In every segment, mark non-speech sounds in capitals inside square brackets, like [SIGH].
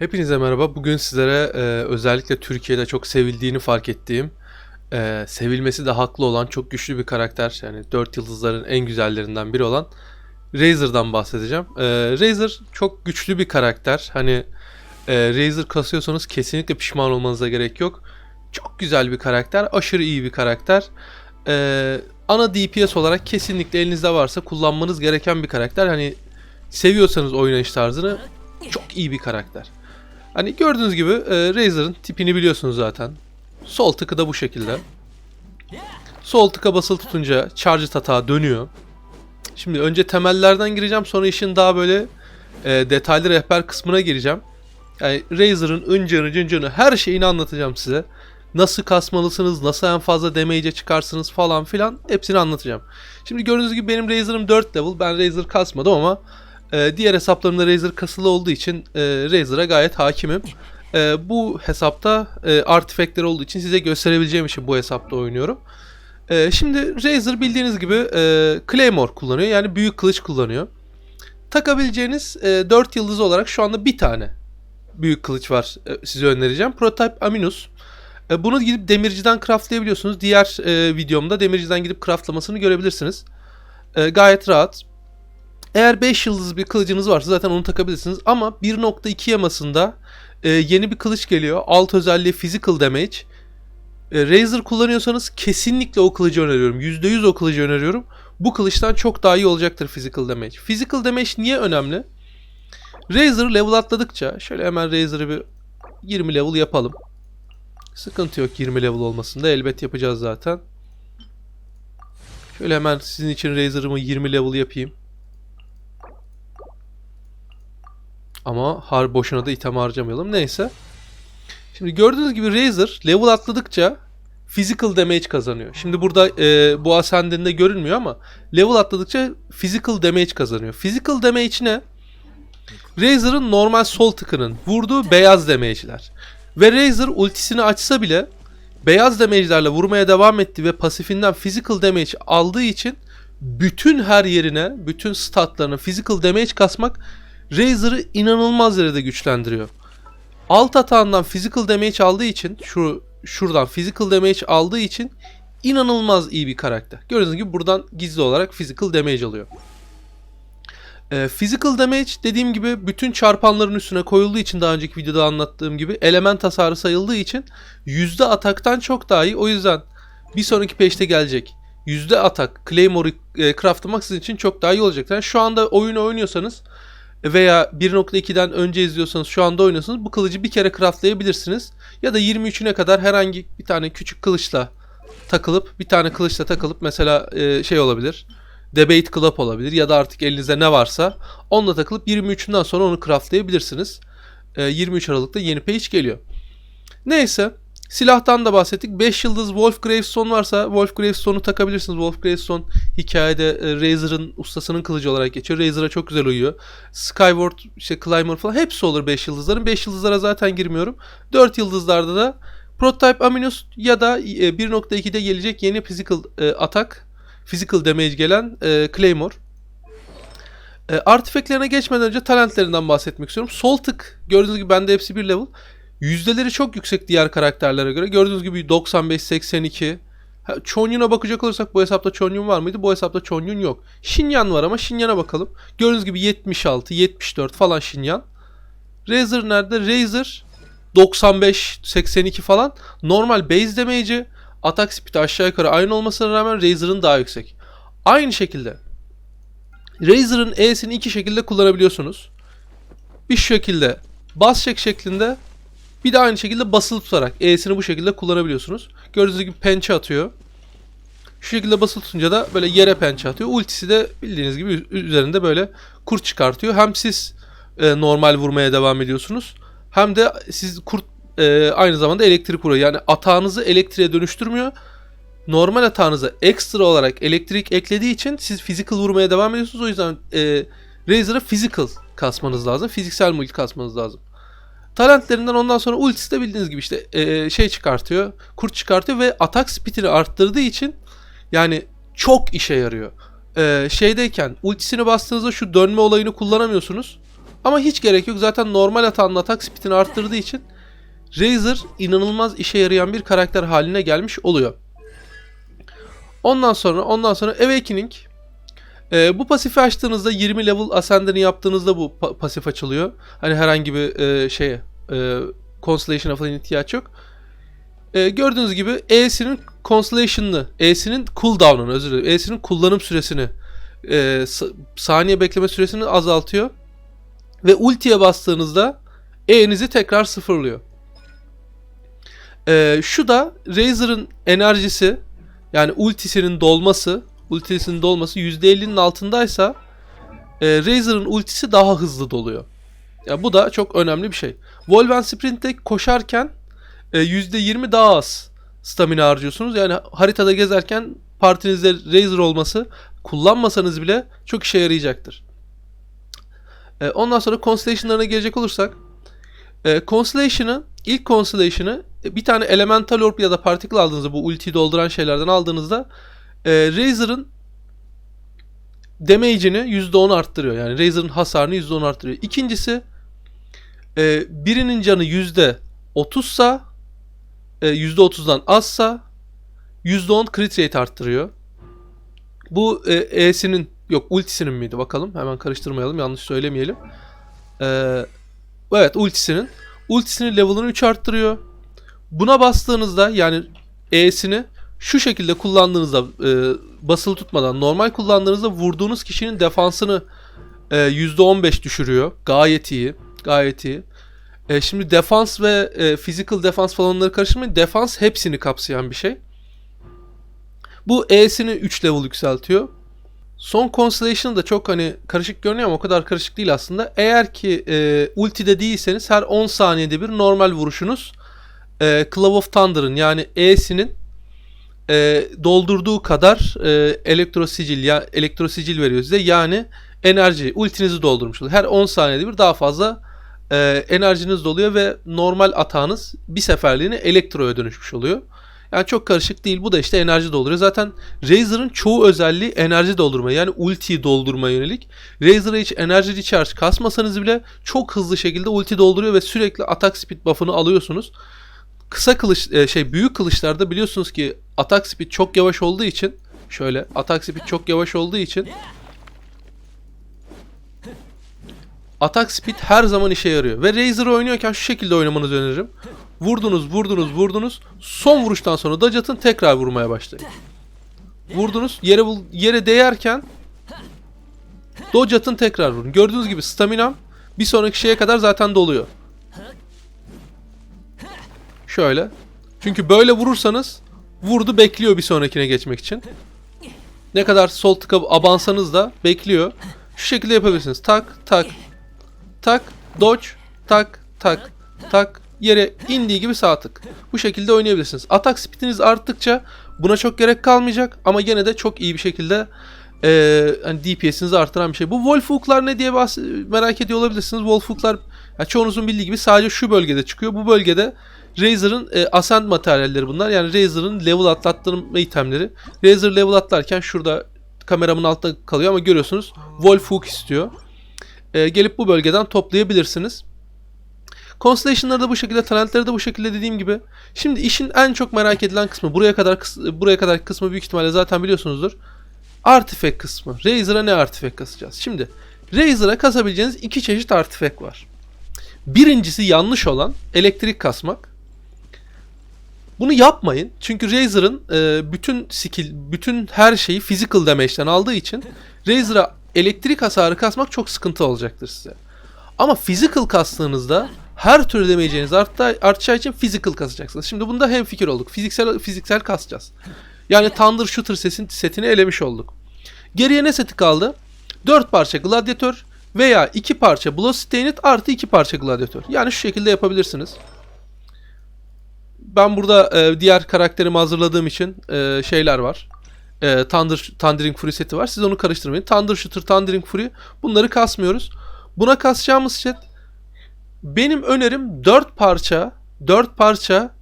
Hepinize merhaba. Bugün sizlere e, özellikle Türkiye'de çok sevildiğini fark ettiğim, e, sevilmesi de haklı olan çok güçlü bir karakter. Yani 4 yıldızların en güzellerinden biri olan Razor'dan bahsedeceğim. E, Razor çok güçlü bir karakter. Hani e, Razor kasıyorsanız kesinlikle pişman olmanıza gerek yok. Çok güzel bir karakter, aşırı iyi bir karakter. E, ana DPS olarak kesinlikle elinizde varsa kullanmanız gereken bir karakter. Hani seviyorsanız oynayış tarzını çok iyi bir karakter. Hani gördüğünüz gibi e, Razor'ın tipini biliyorsunuz zaten. Sol tıkı da bu şekilde. Sol tıka basılı tutunca charge hata dönüyor. Şimdi önce temellerden gireceğim sonra işin daha böyle e, detaylı rehber kısmına gireceğim. Yani Razor'ın ıncını cıncını her şeyini anlatacağım size. Nasıl kasmalısınız, nasıl en fazla damage'e çıkarsınız falan filan hepsini anlatacağım. Şimdi gördüğünüz gibi benim Razor'ım 4 level. Ben Razor kasmadım ama e, diğer hesaplarımda Razer kasılı olduğu için e, Razer'a gayet hakimim. E, bu hesapta e, artifactler olduğu için size gösterebileceğim için bu hesapta oynuyorum. E, şimdi Razer bildiğiniz gibi e, Claymore kullanıyor. Yani büyük kılıç kullanıyor. Takabileceğiniz e, 4 yıldız olarak şu anda bir tane büyük kılıç var e, size önereceğim. Prototype Aminus. E, bunu gidip demirciden craftlayabiliyorsunuz. Diğer e, videomda demirciden gidip craftlamasını görebilirsiniz. E, gayet rahat. Eğer 5 yıldız bir kılıcınız varsa zaten onu takabilirsiniz. Ama 1.2 yamasında e, yeni bir kılıç geliyor. Alt özelliği physical damage. E, Razer kullanıyorsanız kesinlikle o kılıcı öneriyorum. %100 o kılıcı öneriyorum. Bu kılıçtan çok daha iyi olacaktır physical damage. Physical damage niye önemli? Razer level atladıkça şöyle hemen Razer'ı bir 20 level yapalım. Sıkıntı yok 20 level olmasında. Elbet yapacağız zaten. Şöyle hemen sizin için Razer'ımı 20 level yapayım. Ama har boşuna da item harcamayalım. Neyse. Şimdi gördüğünüz gibi Razer level atladıkça physical damage kazanıyor. Şimdi burada e, bu ascendinde görünmüyor ama level atladıkça physical damage kazanıyor. Physical damage ne? Razer'ın normal sol tıkının vurduğu beyaz damage'ler. Ve Razer ultisini açsa bile beyaz damage'lerle vurmaya devam etti ve pasifinden physical damage aldığı için bütün her yerine, bütün statlarına physical damage kasmak Razer'ı inanılmaz derecede güçlendiriyor. Alt atağından physical damage aldığı için şu şuradan physical damage aldığı için inanılmaz iyi bir karakter. Gördüğünüz gibi buradan gizli olarak physical damage alıyor. Ee, physical damage dediğim gibi bütün çarpanların üstüne koyulduğu için daha önceki videoda anlattığım gibi element hasarı sayıldığı için yüzde ataktan çok daha iyi. O yüzden bir sonraki peşte gelecek yüzde atak Claymore'u e, craftlamak sizin için çok daha iyi olacak. Yani şu anda oyunu oynuyorsanız veya 1.2'den önce izliyorsanız şu anda oynuyorsanız bu kılıcı bir kere craftlayabilirsiniz. Ya da 23'üne kadar herhangi bir tane küçük kılıçla takılıp bir tane kılıçla takılıp mesela e, şey olabilir. Debate Club olabilir ya da artık elinizde ne varsa onunla takılıp 23'ünden sonra onu craftlayabilirsiniz. E, 23 Aralık'ta yeni page geliyor. Neyse Silahtan da bahsettik. 5 yıldız Wolf Gravestone varsa Wolf Gravestone'u takabilirsiniz. Wolf Gravestone hikayede e, Razer'ın ustasının kılıcı olarak geçiyor. Razer'a çok güzel uyuyor. Skyward, işte Climber falan hepsi olur 5 yıldızların. 5 yıldızlara zaten girmiyorum. 4 yıldızlarda da Prototype Aminus ya da 1.2'de e, gelecek yeni physical e, atak, physical damage gelen Claymore. E, artifactlerine geçmeden önce talentlerinden bahsetmek istiyorum. Sol tık gördüğünüz gibi bende hepsi bir level. Yüzdeleri çok yüksek diğer karakterlere göre. Gördüğünüz gibi 95-82. Chonyun'a bakacak olursak bu hesapta Chonyun var mıydı? Bu hesapta Chonyun yok. Shinyan var ama Shinyan'a bakalım. Gördüğünüz gibi 76, 74 falan Shinyan. Razer nerede? Razer 95, 82 falan. Normal base damage'i atak speed aşağı yukarı aynı olmasına rağmen Razer'ın daha yüksek. Aynı şekilde Razer'ın E'sini iki şekilde kullanabiliyorsunuz. Bir şekilde bas çek şeklinde bir de aynı şekilde basılı tutarak E'sini bu şekilde kullanabiliyorsunuz. Gördüğünüz gibi pençe atıyor. Şu şekilde basılı tutunca da böyle yere pençe atıyor. Ultisi de bildiğiniz gibi üzerinde böyle kurt çıkartıyor. Hem siz e, normal vurmaya devam ediyorsunuz. Hem de siz kurt e, aynı zamanda elektrik vuruyor. Yani atağınızı elektriğe dönüştürmüyor. Normal atağınıza ekstra olarak elektrik eklediği için siz physical vurmaya devam ediyorsunuz. O yüzden e, Razer'a physical kasmanız lazım. Fiziksel multi kasmanız lazım. Talentlerinden ondan sonra ultisi de bildiğiniz gibi işte e, şey çıkartıyor. Kurt çıkartıyor ve atak speedini arttırdığı için yani çok işe yarıyor. E, şeydeyken ultisini bastığınızda şu dönme olayını kullanamıyorsunuz. Ama hiç gerek yok. Zaten normal atanın atak speedini arttırdığı için Razer inanılmaz işe yarayan bir karakter haline gelmiş oluyor. Ondan sonra ondan sonra Awakening ee, bu pasifi açtığınızda 20 level ascendini yaptığınızda bu pa- pasif açılıyor. Hani herhangi bir e, şeye e, Constellation'a falan ihtiyaç yok. E, gördüğünüz gibi E'sinin Constellation'ını, E'sinin cooldown'ını özür dilerim. E'sinin kullanım süresini e, saniye bekleme süresini azaltıyor. Ve ultiye bastığınızda E'nizi tekrar sıfırlıyor. E, şu da Razer'ın enerjisi yani ultisinin dolması ultisinin dolması %50'nin altındaysa e, Razer'ın ultisi daha hızlı doluyor. Ya bu da çok önemli bir şey. Wolven Sprint'te koşarken e, %20 daha az stamina harcıyorsunuz. Yani haritada gezerken partinizde Razer olması kullanmasanız bile çok işe yarayacaktır. E, ondan sonra Constellation'larına gelecek olursak e, Constellation'ı ilk Constellation'ı bir tane Elemental Orb ya da Particle aldığınızda bu ultiyi dolduran şeylerden aldığınızda e, Razer'ın damage'ini %10 arttırıyor. Yani Razer'ın hasarını %10 arttırıyor. İkincisi e, birinin canı %30'sa e, %30'dan azsa %10 crit rate arttırıyor. Bu e, E'sinin yok ultisinin miydi bakalım. Hemen karıştırmayalım yanlış söylemeyelim. E, evet ultisinin. Ultisinin level'ını 3 arttırıyor. Buna bastığınızda yani E'sini şu şekilde kullandığınızda e, basılı tutmadan normal kullandığınızda vurduğunuz kişinin defansını e, %15 düşürüyor. Gayet iyi. Gayet iyi. E, şimdi defans ve e, physical defans falan onları karıştırmayın. Defans hepsini kapsayan bir şey. Bu E'sini 3 level yükseltiyor. Son Constellation da çok hani karışık görünüyor ama o kadar karışık değil aslında. Eğer ki e, ultide değilseniz her 10 saniyede bir normal vuruşunuz e, Claw of Thunder'ın yani E'sinin e, doldurduğu kadar e, elektro sicil ya elektro sicil veriyor size. Yani enerji ultinizi doldurmuş oluyor. Her 10 saniyede bir daha fazla e, enerjiniz doluyor ve normal atağınız bir seferliğine elektroya dönüşmüş oluyor. Yani çok karışık değil. Bu da işte enerji dolduruyor. Zaten Razer'ın çoğu özelliği enerji doldurma. Yani ultiyi doldurma yönelik. Razer'a hiç enerji recharge kasmasanız bile çok hızlı şekilde ulti dolduruyor ve sürekli atak speed buff'ını alıyorsunuz. Kısa kılıç e, şey büyük kılıçlarda biliyorsunuz ki atak speed çok yavaş olduğu için şöyle atak speed çok yavaş olduğu için atak speed her zaman işe yarıyor. Ve Razer oynuyorken şu şekilde oynamanızı öneririm. Vurdunuz, vurdunuz, vurdunuz. Son vuruştan sonra dodge tekrar vurmaya başlayın. Vurdunuz, yere yere değerken dodge atın tekrar vurun. Gördüğünüz gibi staminam bir sonraki şeye kadar zaten doluyor. Şöyle. Çünkü böyle vurursanız vurdu bekliyor bir sonrakine geçmek için. Ne kadar sol tıka abansanız da bekliyor. Şu şekilde yapabilirsiniz. Tak tak tak dodge tak tak tak yere indiği gibi sağ tık. Bu şekilde oynayabilirsiniz. Atak speediniz arttıkça buna çok gerek kalmayacak ama gene de çok iyi bir şekilde e, hani DPS'inizi artıran bir şey. Bu Wolf Hook'lar ne diye merak ediyor olabilirsiniz. Wolf Hook'lar ya çoğunuzun bildiği gibi sadece şu bölgede çıkıyor. Bu bölgede Razer'ın e, ascend materyalleri bunlar. Yani Razer'ın level atlattırma itemleri. Razer level atlarken şurada kameramın altta kalıyor ama görüyorsunuz Wolf Hook istiyor. E, gelip bu bölgeden toplayabilirsiniz. Constellation'ları da bu şekilde, talentleri de bu şekilde dediğim gibi. Şimdi işin en çok merak edilen kısmı, buraya kadar buraya kadar kısmı büyük ihtimalle zaten biliyorsunuzdur. Artifact kısmı. Razer'a ne artifact kasacağız? Şimdi Razer'a kasabileceğiniz iki çeşit artifact var. Birincisi yanlış olan elektrik kasmak. Bunu yapmayın. Çünkü Razer'ın e, bütün skill, bütün her şeyi physical damage'den aldığı için Razer'a elektrik hasarı kasmak çok sıkıntı olacaktır size. Ama physical kastığınızda her türlü demeyeceğiniz artta, artacağı için physical kasacaksınız. Şimdi bunda hem fikir olduk. Fiziksel fiziksel kasacağız. Yani Thunder Shooter sesin, setini elemiş olduk. Geriye ne seti kaldı? 4 parça Gladiator veya 2 parça Bloodstained artı 2 parça Gladiator. Yani şu şekilde yapabilirsiniz. Ben burada e, diğer karakterimi hazırladığım için e, şeyler var. E, Thunder, Thundering Fury seti var. Siz onu karıştırmayın. Thunder Shooter, Thundering Fury bunları kasmıyoruz. Buna kasacağımız set benim önerim 4 parça 4 parça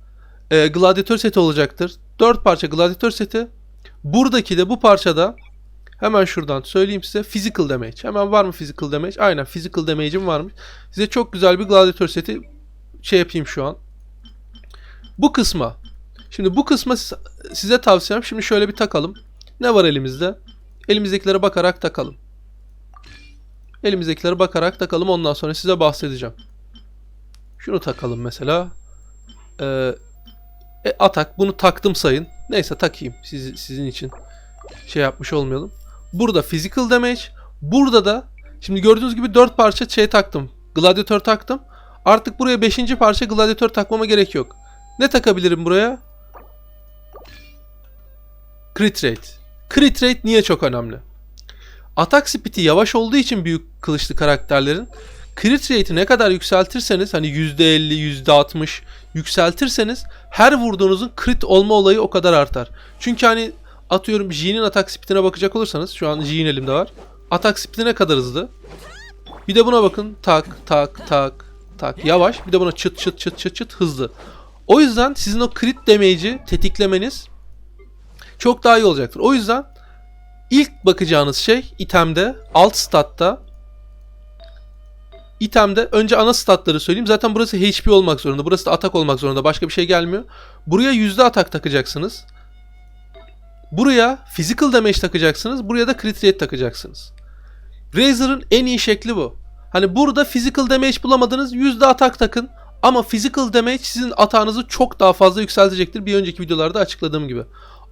e, Gladiator seti olacaktır. 4 parça Gladiator seti. Buradaki de bu parçada Hemen şuradan söyleyeyim size. Physical damage. Hemen var mı physical damage? Aynen physical damage'im varmış. Size çok güzel bir gladiator seti şey yapayım şu an. Bu kısma. Şimdi bu kısma siz- size tavsiyem şimdi şöyle bir takalım. Ne var elimizde? Elimizdekilere bakarak takalım. Elimizdekilere bakarak takalım ondan sonra size bahsedeceğim. Şunu takalım mesela. Ee, e, atak bunu taktım sayın. Neyse takayım siz, sizin için şey yapmış olmayalım. Burada physical damage. Burada da şimdi gördüğünüz gibi 4 parça şey taktım. Gladiator taktım. Artık buraya 5. parça gladiator takmama gerek yok. Ne takabilirim buraya? Crit rate. Crit rate niye çok önemli? Atak speed'i yavaş olduğu için büyük kılıçlı karakterlerin crit rate'i ne kadar yükseltirseniz hani %50, %60 yükseltirseniz her vurduğunuzun crit olma olayı o kadar artar. Çünkü hani atıyorum J'nin atak speed'ine bakacak olursanız şu an J'nin elimde var. Atak speed'i ne kadar hızlı? Bir de buna bakın. Tak tak tak tak yavaş. Bir de buna çıt çıt çıt çıt çıt hızlı. O yüzden sizin o crit damage'i tetiklemeniz çok daha iyi olacaktır. O yüzden ilk bakacağınız şey itemde alt statta itemde önce ana statları söyleyeyim. Zaten burası HP olmak zorunda. Burası da atak olmak zorunda. Başka bir şey gelmiyor. Buraya yüzde atak takacaksınız. Buraya physical damage takacaksınız. Buraya da crit rate takacaksınız. Razor'ın en iyi şekli bu. Hani burada physical damage bulamadınız yüzde atak takın. Ama physical damage sizin atağınızı çok daha fazla yükseltecektir. Bir önceki videolarda açıkladığım gibi.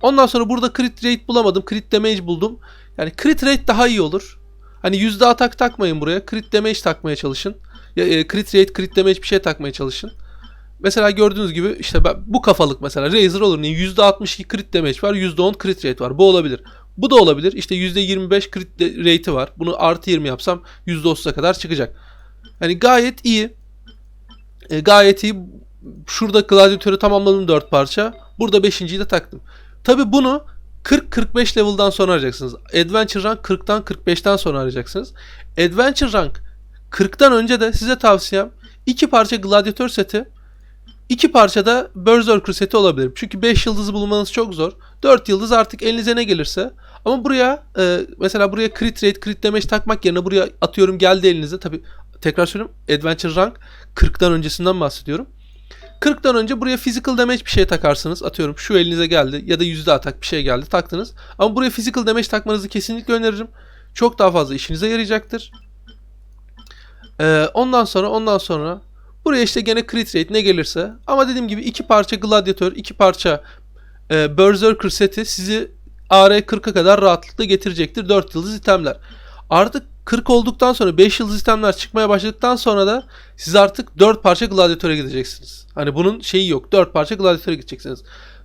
Ondan sonra burada crit rate bulamadım. Crit damage buldum. Yani crit rate daha iyi olur. Hani yüzde atak takmayın buraya. Crit damage takmaya çalışın. Ya, e, crit rate, crit damage bir şey takmaya çalışın. Mesela gördüğünüz gibi işte ben, bu kafalık mesela Razer olur. Niye? %62 crit damage var. %10 crit rate var. Bu olabilir. Bu da olabilir. İşte %25 crit rate'i var. Bunu artı 20 yapsam %30'a kadar çıkacak. Yani gayet iyi. E, gayet iyi. Şurada gladyatörü tamamladım 4 parça. Burada 5.yi de taktım. Tabi bunu 40-45 level'dan sonra arayacaksınız. Adventure rank 40'tan 45'ten sonra arayacaksınız. Adventure rank 40'tan önce de size tavsiyem iki parça gladyatör seti iki parça da Berserker seti olabilir. Çünkü 5 yıldızı bulmanız çok zor. 4 yıldız artık elinize ne gelirse. Ama buraya e, mesela buraya crit rate, crit damage takmak yerine buraya atıyorum geldi elinize. Tabi tekrar söylüyorum Adventure rank 40'tan öncesinden bahsediyorum. 40'tan önce buraya physical damage bir şey takarsınız. Atıyorum şu elinize geldi ya da yüzde atak bir şey geldi taktınız. Ama buraya physical damage takmanızı kesinlikle öneririm. Çok daha fazla işinize yarayacaktır. Ee, ondan sonra ondan sonra buraya işte gene crit rate ne gelirse ama dediğim gibi iki parça gladiator, iki parça e, berserker seti sizi AR 40'a kadar rahatlıkla getirecektir. 4 yıldız itemler. Artık 40 olduktan sonra 5 yıldız itemler çıkmaya başladıktan sonra da siz artık 4 parça gladiatöre gideceksiniz. Hani bunun şeyi yok. 4 parça gladiatöre gideceksiniz.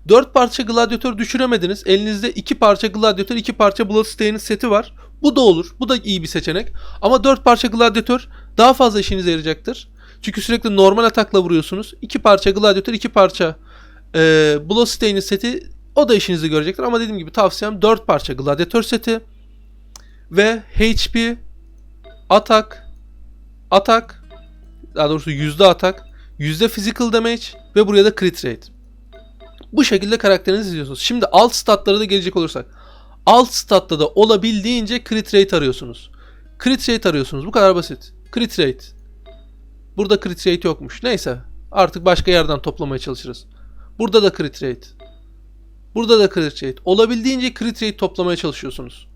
4 parça gladyatör düşüremediniz. Elinizde 2 parça gladyatör, 2 parça Bloodstained seti var. Bu da olur. Bu da iyi bir seçenek. Ama 4 parça gladyatör daha fazla işinize yarayacaktır. Çünkü sürekli normal atakla vuruyorsunuz. 2 parça gladyatör, 2 parça e, Bloodstained seti o da işinizi görecektir. Ama dediğim gibi tavsiyem 4 parça gladyatör seti ve HP atak atak daha doğrusu yüzde atak yüzde physical damage ve buraya da crit rate. Bu şekilde karakterinizi izliyorsunuz. Şimdi alt statlara da gelecek olursak. Alt statta da olabildiğince crit rate arıyorsunuz. Crit rate arıyorsunuz. Bu kadar basit. Crit rate. Burada crit rate yokmuş. Neyse. Artık başka yerden toplamaya çalışırız. Burada da crit rate. Burada da crit rate. Olabildiğince crit rate toplamaya çalışıyorsunuz.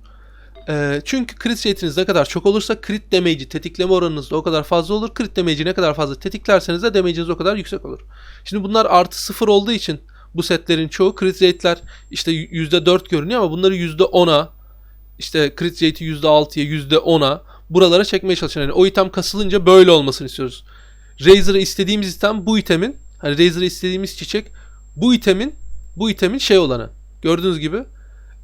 Ee, çünkü crit rate'iniz ne kadar çok olursa crit damage'i tetikleme oranınız da o kadar fazla olur. Crit damage'i ne kadar fazla tetiklerseniz de damage'iniz o kadar yüksek olur. Şimdi bunlar artı sıfır olduğu için bu setlerin çoğu crit rate'ler işte %4 görünüyor ama bunları %10'a işte crit rate'i %6'ya %10'a buralara çekmeye çalışın. Yani o item kasılınca böyle olmasını istiyoruz. Razer'a istediğimiz item bu itemin hani Razer'a istediğimiz çiçek bu itemin bu itemin şey olanı. Gördüğünüz gibi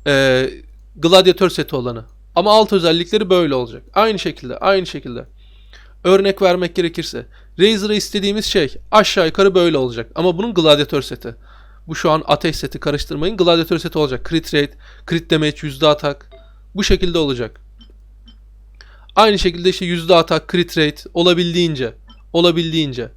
eee gladyatör seti olanı. Ama alt özellikleri böyle olacak. Aynı şekilde, aynı şekilde. Örnek vermek gerekirse Razer'a istediğimiz şey aşağı yukarı böyle olacak. Ama bunun gladyatör seti. Bu şu an ateş seti karıştırmayın. Gladyatör seti olacak. Crit rate, crit damage, yüzde atak. Bu şekilde olacak. Aynı şekilde işte yüzde atak, crit rate olabildiğince. Olabildiğince.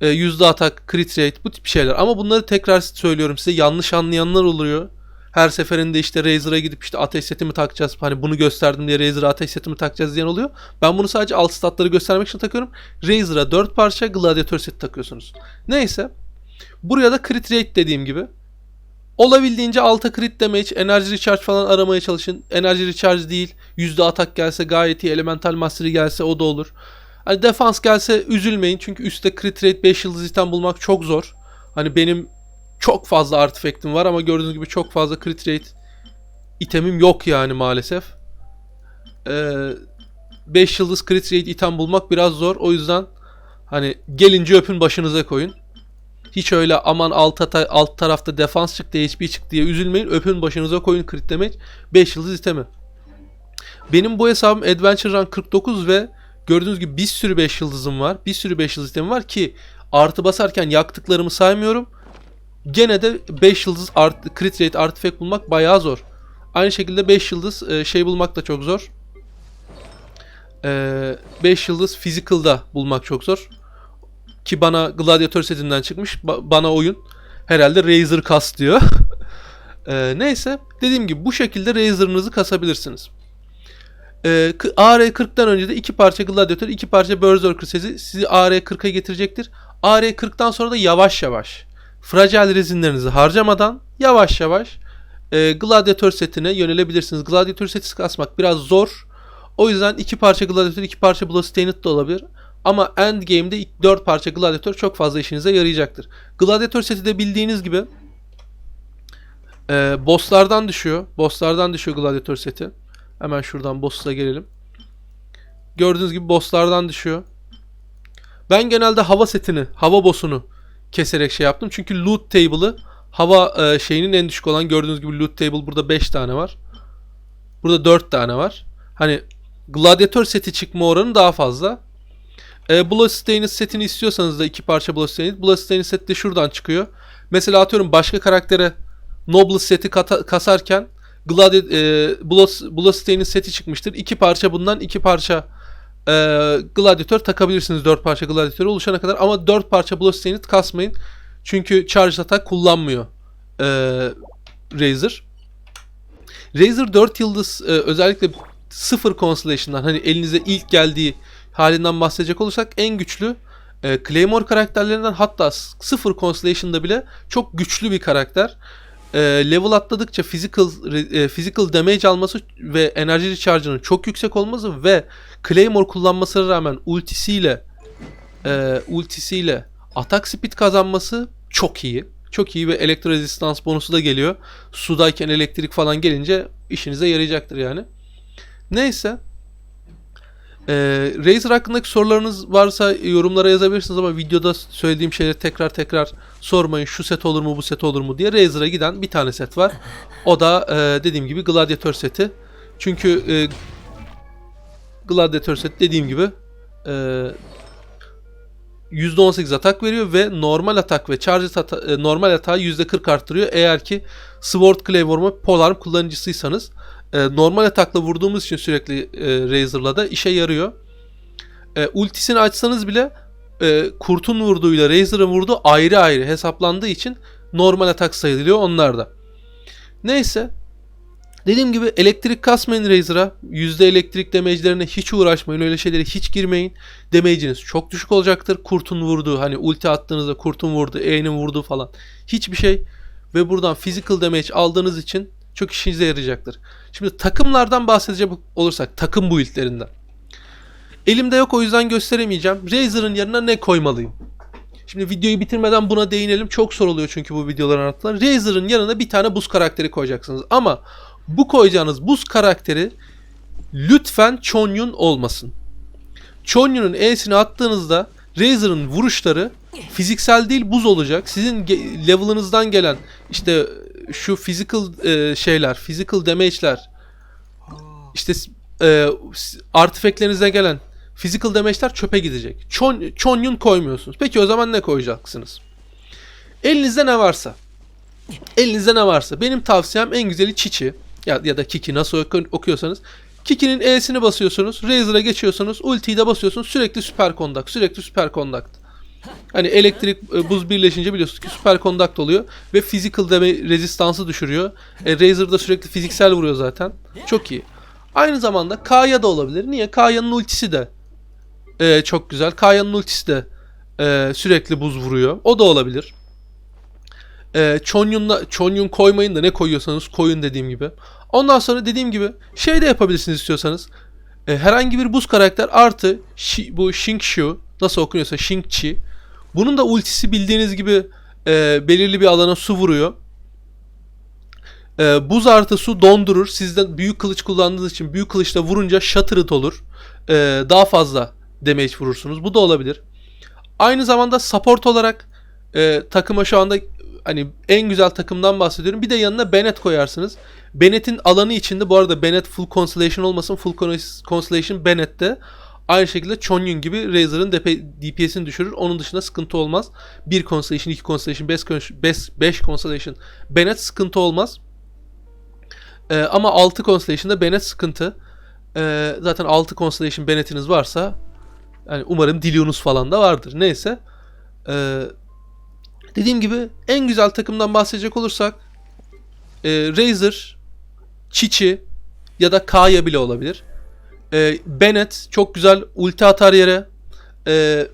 Ee, yüzde atak, crit rate bu tip şeyler. Ama bunları tekrar söylüyorum size yanlış anlayanlar oluyor. Her seferinde işte Razer'a gidip işte ateş setimi takacağız. Hani bunu gösterdim diye Razer'a ateş setimi takacağız diyen oluyor. Ben bunu sadece alt statları göstermek için takıyorum. Razer'a 4 parça Gladiator seti takıyorsunuz. Neyse. Buraya da crit rate dediğim gibi. Olabildiğince alta crit damage, enerji recharge falan aramaya çalışın. Enerji recharge değil. Yüzde atak gelse gayet iyi. Elemental mastery gelse o da olur. Hani defans gelse üzülmeyin. Çünkü üstte crit rate 5 yıldız item bulmak çok zor. Hani benim çok fazla artifact'im var ama gördüğünüz gibi çok fazla crit rate itemim yok yani maalesef. Ee, 5 yıldız crit rate item bulmak biraz zor. O yüzden hani gelince öpün başınıza koyun. Hiç öyle aman alt, alt tarafta defans çıktı, HP çıktı diye üzülmeyin. Öpün başınıza koyun crit damage. 5 yıldız itemi. Benim bu hesabım Adventure Run 49 ve gördüğünüz gibi bir sürü 5 yıldızım var. Bir sürü 5 yıldız itemim var ki artı basarken yaktıklarımı saymıyorum. Gene de 5 yıldız art, crit rate artifact bulmak bayağı zor. Aynı şekilde 5 yıldız e, şey bulmak da çok zor. 5 yıldız physical'da bulmak çok zor. Ki bana Gladiator setinden çıkmış. Ba- bana oyun herhalde Razer kas diyor. Ee, [LAUGHS] neyse dediğim gibi bu şekilde Razer'ınızı kasabilirsiniz. K- AR40'dan önce de iki parça Gladiator, iki parça Berserker seti sizi AR40'a getirecektir. AR40'dan sonra da yavaş yavaş fragile rezinlerinizi harcamadan yavaş yavaş e, Gladiator setine yönelebilirsiniz. Gladiator seti kasmak biraz zor. O yüzden iki parça Gladiator, iki parça Bloodstained de olabilir. Ama endgame'de ilk 4 parça Gladiator çok fazla işinize yarayacaktır. Gladiator seti de bildiğiniz gibi e, bosslardan düşüyor. Bosslardan düşüyor Gladiator seti. Hemen şuradan boss'a gelelim. Gördüğünüz gibi bosslardan düşüyor. Ben genelde hava setini, hava boss'unu keserek şey yaptım. Çünkü loot table'ı hava e, şeyinin en düşük olan gördüğünüz gibi loot table burada 5 tane var. Burada 4 tane var. Hani Gladiator seti çıkma oranı daha fazla. E, Bloodstained setini istiyorsanız da iki parça Bloodstained. Bloodstained set de şuradan çıkıyor. Mesela atıyorum başka karaktere Nobles seti kata- kasarken Gladi e, Blood, Bloodstained seti çıkmıştır. İki parça bundan iki parça e, Gladiator takabilirsiniz. Dört parça Gladiator oluşana kadar. Ama dört parça Bloodstained kasmayın. Çünkü Charge Attack kullanmıyor e, Razer. Razer 4 yıldız e, özellikle sıfır Constellation'dan hani elinize ilk geldiği halinden bahsedecek olursak en güçlü e, Claymore karakterlerinden hatta s- sıfır Constellation'da bile çok güçlü bir karakter. E, level atladıkça physical e, physical damage alması ve enerji recharge'ının çok yüksek olması ve Claymore kullanmasına rağmen ultisiyle e, ultisiyle atak speed kazanması çok iyi. Çok iyi ve elektro resistance bonusu da geliyor. Sudayken elektrik falan gelince işinize yarayacaktır yani. Neyse. Ee, Razer hakkındaki sorularınız varsa yorumlara yazabilirsiniz ama videoda söylediğim şeyleri tekrar tekrar sormayın. Şu set olur mu bu set olur mu diye Razer'a giden bir tane set var. O da e, dediğim gibi Gladiator seti. Çünkü e, Gladiator set dediğim gibi e, %18 atak veriyor ve normal atak ve charge ata, e, normal atağı %40 arttırıyor. Eğer ki Sword Claymore ve Polearm kullanıcısıysanız e, normal atakla vurduğumuz için sürekli e, Razer'la da işe yarıyor. E, ultisini açsanız bile e, kurtun vurduğuyla Razer'ın vurduğu ayrı ayrı hesaplandığı için normal atak sayılıyor onlar da. Neyse. Dediğim gibi elektrik kasmayın Razer'a. Yüzde elektrik damage'lerine hiç uğraşmayın. Öyle şeylere hiç girmeyin. Damage'iniz çok düşük olacaktır. Kurtun vurduğu hani ulti attığınızda kurtun vurduğu, E'nin vurduğu falan. Hiçbir şey. Ve buradan physical damage aldığınız için çok işinize yarayacaktır. Şimdi takımlardan bahsedecek olursak takım build'lerinden. Elimde yok o yüzden gösteremeyeceğim. Razer'ın yanına ne koymalıyım? Şimdi videoyu bitirmeden buna değinelim. Çok soruluyor çünkü bu videoların anlatılan. Razer'ın yanına bir tane buz karakteri koyacaksınız. Ama bu koyacağınız buz karakteri lütfen Chonyun olmasın. Chonyun'un E'sini attığınızda Razer'ın vuruşları fiziksel değil buz olacak. Sizin level'ınızdan gelen işte şu physical e, şeyler, physical damage'ler işte e, artifactlerinize gelen physical damage'ler çöpe gidecek. Chon, Chonyun koymuyorsunuz. Peki o zaman ne koyacaksınız? Elinizde ne varsa. Elinizde ne varsa. Benim tavsiyem en güzeli Çiçi ya, ya da Kiki nasıl oku- okuyorsanız. Kiki'nin E'sini basıyorsunuz. Razer'a geçiyorsunuz. Ultiyi de basıyorsunuz. Sürekli süper kondak. Sürekli süper kondak. Hani elektrik e, buz birleşince biliyorsunuz ki süper conduct oluyor ve physical deme rezistansı düşürüyor. E, Razer da sürekli fiziksel vuruyor zaten. Çok iyi. Aynı zamanda Kaya da olabilir. Niye? Kaya'nın ultisi de e, çok güzel. Kaya'nın ultisi de e, sürekli buz vuruyor. O da olabilir. E, Chonyun'la Chonyun koymayın da ne koyuyorsanız koyun dediğim gibi. Ondan sonra dediğim gibi şey de yapabilirsiniz istiyorsanız. E, herhangi bir buz karakter artı Shi- bu Xingqiu nasıl okunuyorsa Xingqi. Bunun da ultisi bildiğiniz gibi e, belirli bir alana su vuruyor. E, buz artı su dondurur. Sizden büyük kılıç kullandığınız için büyük kılıçla vurunca shattered olur. E, daha fazla damage vurursunuz. Bu da olabilir. Aynı zamanda support olarak e, takıma şu anda hani en güzel takımdan bahsediyorum. Bir de yanına Bennett koyarsınız. Bennett'in alanı içinde bu arada Bennett full constellation olmasın. Full Cons- constellation Bennett'te aynı şekilde Chongyun gibi Razer'ın DPS'ini düşürür. Onun dışında sıkıntı olmaz. 1 constellation, 2 constellation, 5 5 constellation Bennett sıkıntı olmaz. Ee, ama 6 constellation'da Bennett sıkıntı. Ee, zaten 6 constellation Bennett'iniz varsa yani umarım Dilion'unuz falan da vardır. Neyse. Ee, dediğim gibi en güzel takımdan bahsedecek olursak e, Razer, Chichi ya da Kaya bile olabilir. E, Bennett çok güzel ulti atar yere. E,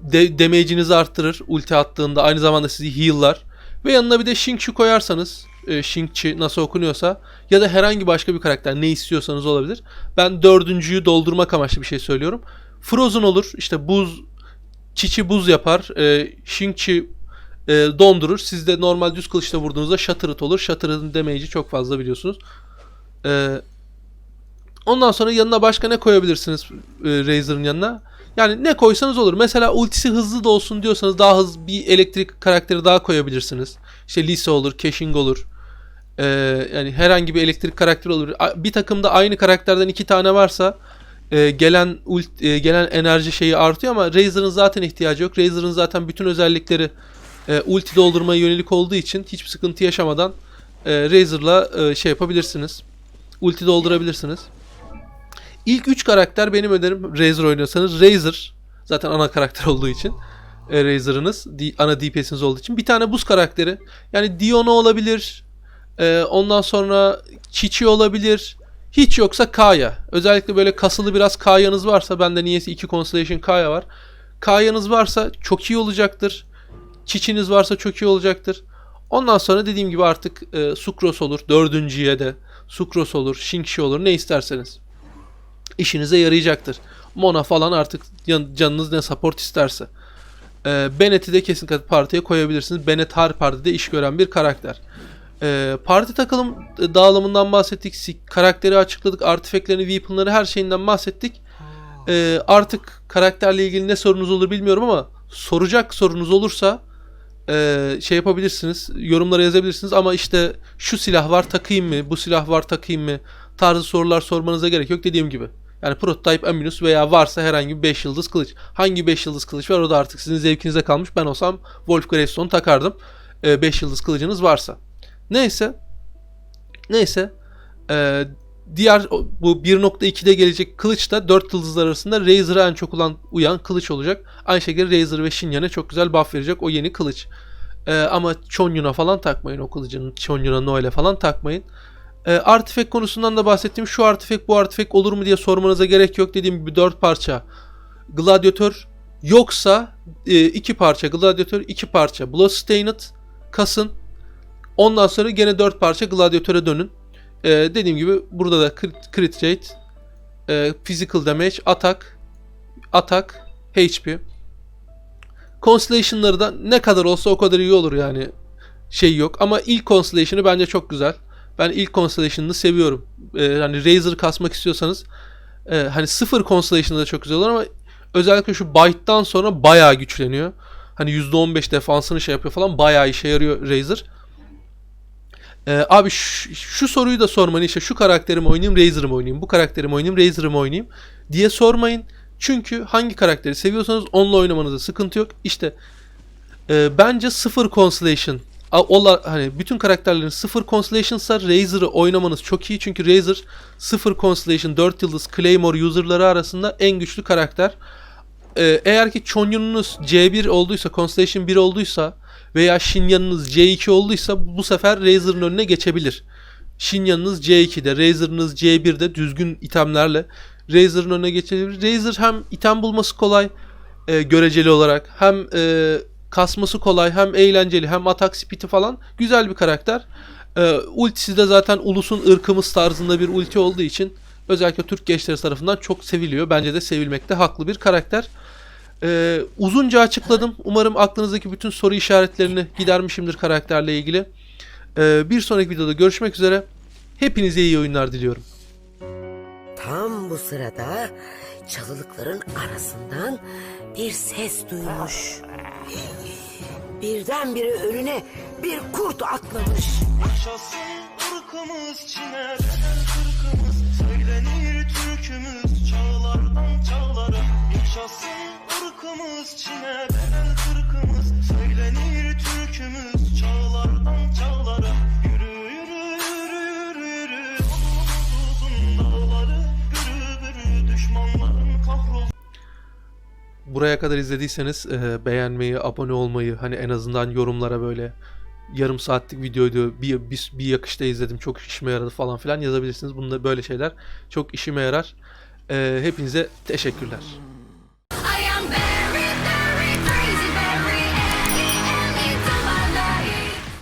de, damage'inizi arttırır ulti attığında. Aynı zamanda sizi heal'lar. Ve yanına bir de Xingqiu koyarsanız e, Xingqi nasıl okunuyorsa ya da herhangi başka bir karakter ne istiyorsanız olabilir. Ben dördüncüyü doldurmak amaçlı bir şey söylüyorum. Frozen olur. işte buz Çiçi buz yapar. E, Xingqi e, dondurur. Siz de normal düz kılıçla vurduğunuzda Shattered olur. Shattered'ın damage'i çok fazla biliyorsunuz. E, ondan sonra yanına başka ne koyabilirsiniz e, Razer'ın yanına? Yani ne koysanız olur. Mesela ultisi hızlı da olsun diyorsanız daha hızlı bir elektrik karakteri daha koyabilirsiniz. İşte Lisa olur, Keqing olur. E, yani herhangi bir elektrik karakteri olur. Bir takımda aynı karakterden iki tane varsa e, gelen ult, e, gelen enerji şeyi artıyor ama Razer'ın zaten ihtiyacı yok. Razer'ın zaten bütün özellikleri e, ulti doldurmaya yönelik olduğu için hiçbir sıkıntı yaşamadan e, Razer'la e, şey yapabilirsiniz. Ulti doldurabilirsiniz. İlk 3 karakter benim önerim Razer oynuyorsanız. Razer zaten ana karakter [LAUGHS] olduğu için. E, Razer'ınız ana DPS'iniz olduğu için. Bir tane buz karakteri. Yani Diona olabilir. E, ondan sonra Chichi olabilir. Hiç yoksa Kaya. Özellikle böyle kasılı biraz Kaya'nız varsa bende niyeyse 2 Constellation Kaya var. Kaya'nız varsa çok iyi olacaktır. Çiçiniz varsa çok iyi olacaktır. Ondan sonra dediğim gibi artık e, Sucros olur. Dördüncüye de Sucros olur. Xingqi olur. Ne isterseniz. İşinize yarayacaktır. Mona falan artık canınız ne support isterse. E, Bennett'i de kesinlikle partiye koyabilirsiniz. Bennett her partide iş gören bir karakter. E, parti takılım e, dağılımından bahsettik. Karakteri açıkladık. Artifactlerini, weapon'ları her şeyinden bahsettik. E, artık karakterle ilgili ne sorunuz olur bilmiyorum ama soracak sorunuz olursa e, şey yapabilirsiniz. Yorumlara yazabilirsiniz ama işte şu silah var takayım mı? Bu silah var takayım mı? Tarzı sorular sormanıza gerek yok dediğim gibi. Yani prototype Aminus veya varsa herhangi bir 5 yıldız kılıç. Hangi 5 yıldız kılıç var o da artık sizin zevkinize kalmış. Ben olsam Wolf Gravestone takardım. 5 yıldız kılıcınız varsa. Neyse. Neyse. Ee, diğer bu 1.2'de gelecek kılıç da 4 yıldızlar arasında Razer'a en çok ulan, uyan kılıç olacak. Aynı şekilde Razer ve Shinyan'e çok güzel buff verecek o yeni kılıç. Ee, ama Chonyun'a falan takmayın o kılıcın. Chonyun'a Noel'e falan takmayın. Ee, artifact konusundan da bahsettim. Şu artifact bu artifact olur mu diye sormanıza gerek yok. Dediğim gibi 4 parça gladyatör yoksa e, iki parça gladyatör, iki parça Bloodstained kasın. Ondan sonra gene 4 parça gladyatöre dönün. Ee, dediğim gibi burada da crit, crit rate, e, physical damage, atak, atak, HP. Constellation'ları da ne kadar olsa o kadar iyi olur yani. Şey yok ama ilk Constellation'ı bence çok güzel. Ben ilk Constellation'ını seviyorum. Ee, hani Razer kasmak istiyorsanız e, hani sıfır Constellation'da da çok güzel olur ama özellikle şu Bite'dan sonra bayağı güçleniyor. Hani %15 defansını şey yapıyor falan bayağı işe yarıyor Razer. Ee, abi şu, şu soruyu da sormayın işte şu karakterimi oynayayım Razer'ı mı oynayayım bu karakterimi oynayayım Razer'ı mı oynayayım diye sormayın. Çünkü hangi karakteri seviyorsanız onunla oynamanızda sıkıntı yok. İşte e, bence sıfır constellation ola, hani bütün karakterlerin sıfır constellation'sa Razer'ı oynamanız çok iyi. Çünkü Razer sıfır constellation 4 yıldız Claymore user'ları arasında en güçlü karakter. e, eğer ki Chonyun'unuz C1 olduysa, Constellation 1 olduysa veya Shinyan'ınız C2 olduysa bu sefer Razer'ın önüne geçebilir. Shinyan'ınız C2'de, Razer'ınız C1'de düzgün itemlerle Razer'ın önüne geçebilir. Razer hem item bulması kolay e, göreceli olarak hem e, kasması kolay hem eğlenceli hem atak speed'i falan güzel bir karakter. E, ultisi de zaten ulusun ırkımız tarzında bir ulti olduğu için özellikle Türk gençleri tarafından çok seviliyor. Bence de sevilmekte haklı bir karakter. E, uzunca açıkladım. Umarım aklınızdaki bütün soru işaretlerini gidermişimdir karakterle ilgili. E, bir sonraki videoda görüşmek üzere. Hepinize iyi oyunlar diliyorum. Tam bu sırada çalılıkların arasından bir ses duymuş. Birdenbire önüne bir kurt atlamış. Yaşasın ırkımız Çin'e bedel kırkımız Söylenir türkümüz çağlardan çağlara. Yaşasın ırkımız Çin'e bedel kırkımız Söylenir türkümüz çağlardan çağlara. Yürü yürü yürü yürü yürü. Uzun dağları Bürü bürü düşmanların kahrol Buraya kadar izlediyseniz e, beğenmeyi, abone olmayı, hani en azından yorumlara böyle yarım saatlik videoydu bir, bir, bir yakışta izledim çok işime yaradı falan filan yazabilirsiniz. Bunda böyle şeyler çok işime yarar. E, hepinize teşekkürler.